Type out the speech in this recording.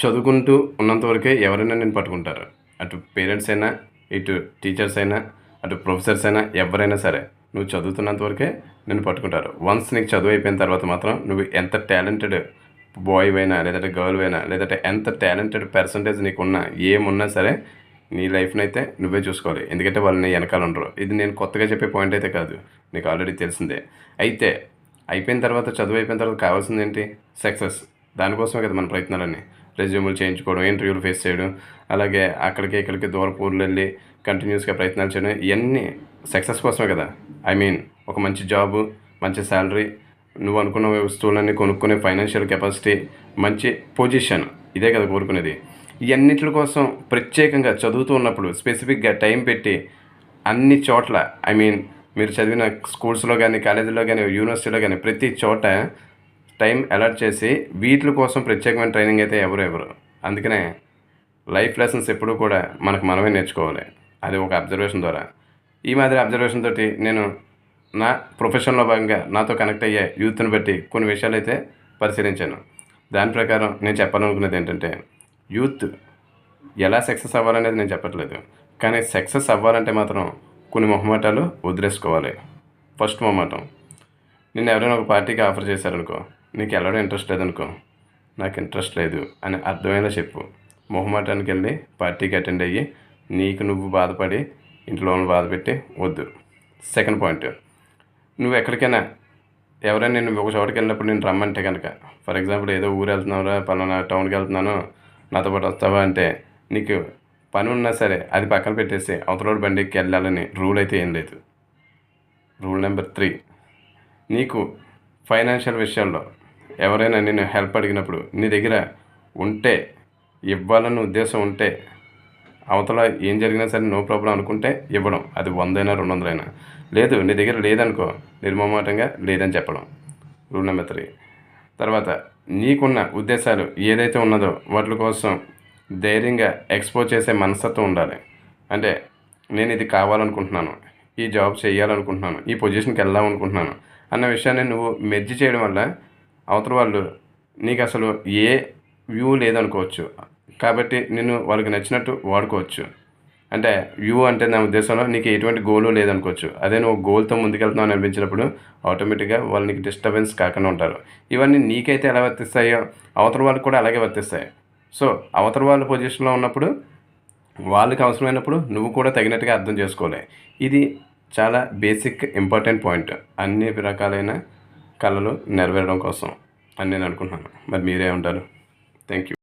చదువుకుంటూ ఉన్నంత వరకే ఎవరైనా నేను పట్టుకుంటారు. అటు పేరెంట్స్ అయినా ఇటు టీచర్స్ అయినా అటు ప్రొఫెసర్స్ అయినా ఎవరైనా సరే నువ్వు చదువుతున్నంత వరకే నేను పట్టుకుంటారు. వన్స్ నీకు చదువు అయిపోయిన తర్వాత మాత్రం నువ్వు ఎంత టాలెంటెడ్ బాయ్ అయినా లేదంటే గర్ల్ అయినా లేదంటే ఎంత టాలెంటెడ్ పర్సంటేజ్ నీకున్నా ఏమున్నా సరే నీ లైఫ్ని అయితే నువ్వే చూసుకోవాలి. ఎందుకంటే వాళ్ళు నీ వెనకాల ఉండరు. ఇది నేను కొత్తగా చెప్పే పాయింట్ అయితే కాదు. నీకు ఆల్రెడీ తెలిసిందే. అయితే అయిపోయిన తర్వాత చదువు అయిపోయిన తర్వాత కావాల్సింది ఏంటి? సక్సెస్ దానికోసమే కదా మన ప్రయత్నాలన్నీ. రెజ్యూములు చేయించుకోవడం ఇంటర్వ్యూలు ఫేస్ చేయడం అలాగే అక్కడికి ఇక్కడికి దూరపు ఊర్లు వెళ్ళి కంటిన్యూస్గా ప్రయత్నాలు చేయడం ఇవన్నీ సక్సెస్ కోసమే కదా. ఐ మీన్ ఒక మంచి జాబు మంచి శాలరీ నువ్వు అనుకున్న వస్తువులన్నీ కొనుక్కునే ఫైనాన్షియల్ కెపాసిటీ మంచి పొజిషన్ ఇదే కదా కోరుకునేది. ఇవన్నిటి కోసం ప్రత్యేకంగా చదువుతూ ఉన్నప్పుడు స్పెసిఫిక్గా టైం పెట్టి అన్ని చోట్ల ఐ మీన్ మీరు చదివిన స్కూల్స్లో కానీ కాలేజీలో కానీ యూనివర్సిటీలో కానీ ప్రతి చోట టైం అలాట్ చేసి వీటి కోసం ప్రత్యేకమైన ట్రైనింగ్ అయితే ఎవరు ఎవరు అందుకనే లైఫ్ లెసన్స్ ఎప్పుడూ కూడా మనకు మనమే నేర్చుకోవాలి. అది ఒక అబ్జర్వేషన్ ద్వారా. ఈ మాదిరి అబ్జర్వేషన్ తోటి నేను నా ప్రొఫెషన్లో భాగంగా నాతో కనెక్ట్ అయ్యే యూత్ని బట్టి కొన్ని విషయాలు అయితే పరిశీలించాను. దాని ప్రకారం నేను చెప్పాలనుకున్నది ఏంటంటే యూత్ ఎలా సక్సెస్ అవ్వాలనేది నేను చెప్పట్లేదు. కానీ సక్సెస్ అవ్వాలంటే మాత్రం కొన్ని మొహమాటాలు వదిలేసుకోవాలి. ఫస్ట్ మొహమాటం. నిన్న ఎవరైనా ఒక పార్టీకి ఆఫర్ చేశారనుకో నీకు వెళ్ళడం ఇంట్రెస్ట్ లేదనుకో. నాకు ఇంట్రెస్ట్ లేదు అని అర్థమైనా చెప్పు. మొహమాటానికి వెళ్ళి పార్టీకి అటెండ్ అయ్యి నీకు నువ్వు బాధపడి ఇంట్లో బాధపెట్టి వద్దు. సెకండ్ పాయింట్ నువ్వు ఎక్కడికైనా ఎవరైనా నేను ఒక చోటుకి వెళ్ళినప్పుడు నేను రమ్మంటే కనుక ఫర్ ఎగ్జాంపుల్ ఏదో ఊరు వెళ్తున్నావురా పలానా టౌన్కి వెళ్తున్నాను నాతో పాటు వస్తావా అంటే నీకు పని ఉన్నా సరే అది పక్కన పెట్టేసి అవతలోడు బండికి వెళ్ళాలని రూల్ అయితే ఏం లేదు. రూల్ నెంబర్ త్రీ నీకు ఫైనాన్షియల్ విషయాల్లో ఎవరైనా నేను హెల్ప్ అడిగినప్పుడు నీ దగ్గర ఉంటే ఇవ్వాలన్న ఉద్దేశం ఉంటే అవతల ఏం జరిగినా సరే నో ప్రాబ్లం అనుకుంటే ఇవ్వడం. అది వందైనా రెండు వందలైనా లేదు నీ దగ్గర లేదనుకో నిర్మమాటంగా లేదని చెప్పడం. రూల్ నెంబర్ త్రీ తర్వాత నీకున్న ఉద్దేశాలు ఏదైతే ఉన్నదో వాటి కోసం ధైర్యంగా ఎక్స్పోజ్ చేసే మనస్తత్వం ఉండాలి. అంటే నేను ఇది కావాలనుకుంటున్నాను ఈ జాబ్ చేయాలనుకుంటున్నాను ఈ పొజిషన్కి వెళ్దాం అనుకుంటున్నాను అన్న విషయాన్ని నువ్వు మెర్జి చేయడం వల్ల అవతల వాళ్ళు నీకు అసలు ఏ వ్యూ లేదనుకోవచ్చు. కాబట్టి నేను వాళ్ళకి నచ్చినట్టు వాడుకోవచ్చు. అంటే వ్యూ అంటే నా ఉద్దేశంలో నీకు ఎటువంటి గోలు లేదనుకోవచ్చు. అదే నువ్వు గోల్తో ముందుకెళ్తున్నావు అని అనిపించినప్పుడు ఆటోమేటిక్గా వాళ్ళు నీకు డిస్టర్బెన్స్ కాకుండా ఉంటారు. ఇవన్నీ నీకైతే ఎలా వర్తిస్తాయో అవతల వాళ్ళకి కూడా అలాగే వర్తిస్తాయి. సో అవతల వాళ్ళ పొజిషన్లో ఉన్నప్పుడు వాళ్ళకి అవసరమైనప్పుడు నువ్వు కూడా తగినట్టుగా అర్థం చేసుకోవాలి. ఇది చాలా బేసిక్ ఇంపార్టెంట్ పాయింట్ అన్ని రకాలైన కళలు నెరవేరడం కోసం అని నేను అనుకుంటున్నాను. మరి మీరే ఉంటారు థ్యాంక్ యూ